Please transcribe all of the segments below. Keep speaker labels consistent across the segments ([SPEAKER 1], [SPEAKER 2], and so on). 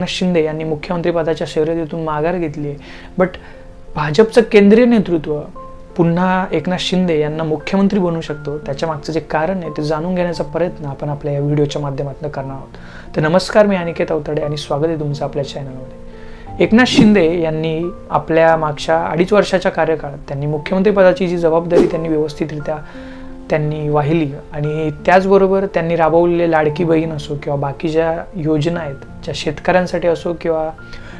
[SPEAKER 1] एकनाथ शिंदे यांनी मुख्यमंत्रीपदाच्या शर्यतीतून माघार घेतली आहे. बट भाजपचं केंद्रीय नेतृत्व पुन्हा एकनाथ शिंदे यांना मुख्यमंत्री बनवू शकतो त्याच्या मागचं जे कारण आहे ते जाणून घेण्याचा प्रयत्न आपण आपल्या या व्हिडिओच्या माध्यमातून करणार आहोत. तर नमस्कार मी अनिकेत अवतडे आणि स्वागत आहे तुमचं आपल्या चॅनलमध्ये. एकनाथ शिंदे यांनी आपल्या मागच्या अडीच वर्षाच्या कार्यकाळात त्यांनी मुख्यमंत्रीपदाची जी जबाबदारी त्यांनी व्यवस्थितरित्या त्यांनी वाहिली. आणि त्याचबरोबर त्यांनी राबवलेले लाडकी बहीण असो किंवा बाकी ज्या योजना आहेत ज्या शेतकऱ्यांसाठी असो किंवा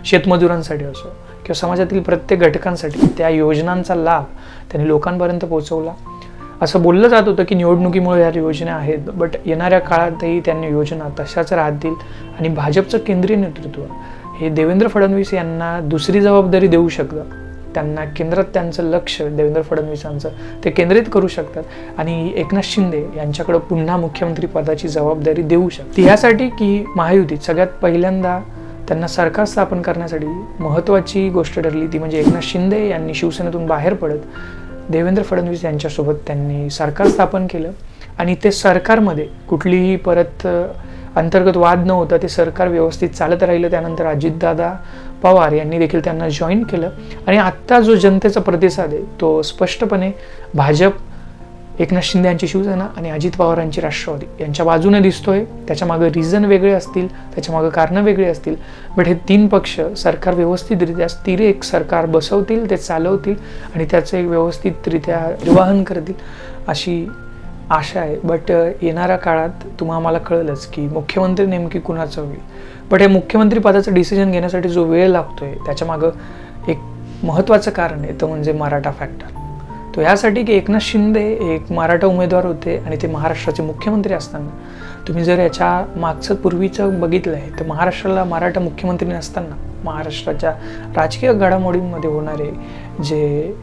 [SPEAKER 1] शेतमजुरांसाठी असो किंवा समाजातील प्रत्येक घटकांसाठी त्या योजनांचा लाभ त्यांनी लोकांपर्यंत पोहोचवला. असं बोललं जात होतं की निवडणुकीमुळे ह्या योजना आहेत बट येणाऱ्या काळातही त्यांनी योजना तशाच राहतील आणि भाजपचं केंद्रीय नेतृत्व हे देवेंद्र फडणवीस यांना दुसरी जबाबदारी देऊ शकतं त्यांना केंद्रात त्यांचं लक्ष देवेंद्र फडणवीसांचं ते केंद्रित करू शकतात. आणि एकनाथ शिंदे यांच्याकडं पुन्हा मुख्यमंत्री पदाची जबाबदारी देऊ शकते यासाठी की महायुतीत सगळ्यात पहिल्यांदा त्यांना सरकार स्थापन करण्यासाठी महत्त्वाची गोष्ट ठरली ती म्हणजे एकनाथ शिंदे यांनी शिवसेनेतून बाहेर पडत देवेंद्र फडणवीस यांच्यासोबत त्यांनी सरकार स्थापन केलं. आणि ते सरकारमध्ये कुठलीही परत अंतर्गत वाद न होता ते सरकार व्यवस्थित चालत राहिलं. त्यानंतर अजितदादा पवार यांनी देखील त्यांना जॉईन केलं. आणि आत्ता जो जनतेचा प्रतिसाद आहे तो स्पष्टपणे भाजप एकनाथ शिंदे यांची शिवसेना आणि अजित पवारांची राष्ट्रवादी यांच्या बाजूने दिसतोय. त्याच्यामागं रिझन वेगळे असतील त्याच्यामागं कारणं वेगळी असतील. बट हे तीन पक्ष सरकार व्यवस्थितरित्या स्थिर एक सरकार बसवतील ते चालवतील आणि त्याचं एक व्यवस्थितरित्या निर्वाहन करतील अशी आशा आहे. बट येणाऱ्या काळात तुम्हा आम्हाला कळलंच की मुख्यमंत्री नेमकी कुणाचं होईल. बट हे मुख्यमंत्री पदाचं डिसिजन घेण्यासाठी जो वेळ लागतोय त्याच्यामागं एक महत्त्वाचं कारण आहे तो म्हणजे मराठा फॅक्टर तो यासाठी की एकनाथ शिंदे एक मराठा उमेदवार होते आणि ते महाराष्ट्राचे मुख्यमंत्री असताना. तुम्ही जर याच्या मागचं पूर्वीचं बघितलं आहे तर महाराष्ट्राला मराठा मुख्यमंत्री नसताना महाराष्ट्राच्या राजकीय घडामोडींमध्ये होणारे जे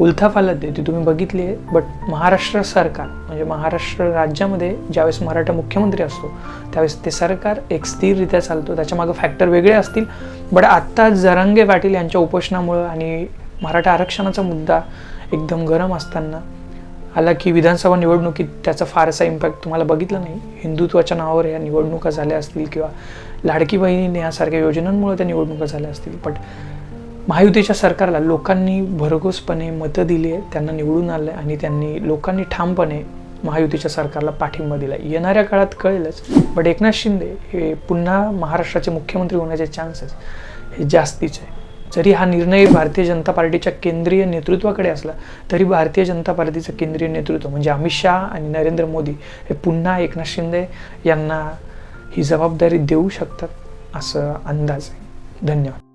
[SPEAKER 1] उलथापालत देते. तुम्ही बघितली आहे बट महाराष्ट्र सरकार म्हणजे महाराष्ट्र राज्यामध्ये ज्यावेळेस मराठा मुख्यमंत्री असतो त्यावेळेस ते सरकार एक स्थिररित्या चालतो. त्याच्यामागं फॅक्टर वेगळे असतील बट आत्ता जरांगे पाटील यांच्या उपोषणामुळं आणि मराठा आरक्षणाचा मुद्दा एकदम गरम असताना आला की विधानसभा निवडणुकीत त्याचा फारसा इम्पॅक्ट तुम्हाला बघितला नाही. हिंदुत्वाच्या नावावर या निवडणुका झाल्या असतील किंवा लाडकी बहिणीने यासारख्या योजनांमुळे त्या निवडणुका झाल्या असतील. बट महायुतीच्या सरकारला लोकांनी भरघोसपणे मतं दिली आहे त्यांना निवडून आलं आहे आणि त्यांनी लोकांनी ठामपणे महायुतीच्या सरकारला पाठिंबा दिला येणाऱ्या काळात कळेलच बट एकनाथ शिंदे हे पुन्हा महाराष्ट्राचे मुख्यमंत्री होण्याचे चान्सेस हे जास्तीचे आहे जरी हा निर्णय भारतीय जनता पार्टीच्या केंद्रीय नेतृत्वाकडे असला तरी भारतीय जनता पार्टीचं केंद्रीय नेतृत्व म्हणजे अमित शहा आणि नरेंद्र मोदी हे पुन्हा एकनाथ शिंदे यांना ही जबाबदारी देऊ शकतात असं अंदाज आहे. धन्यवाद.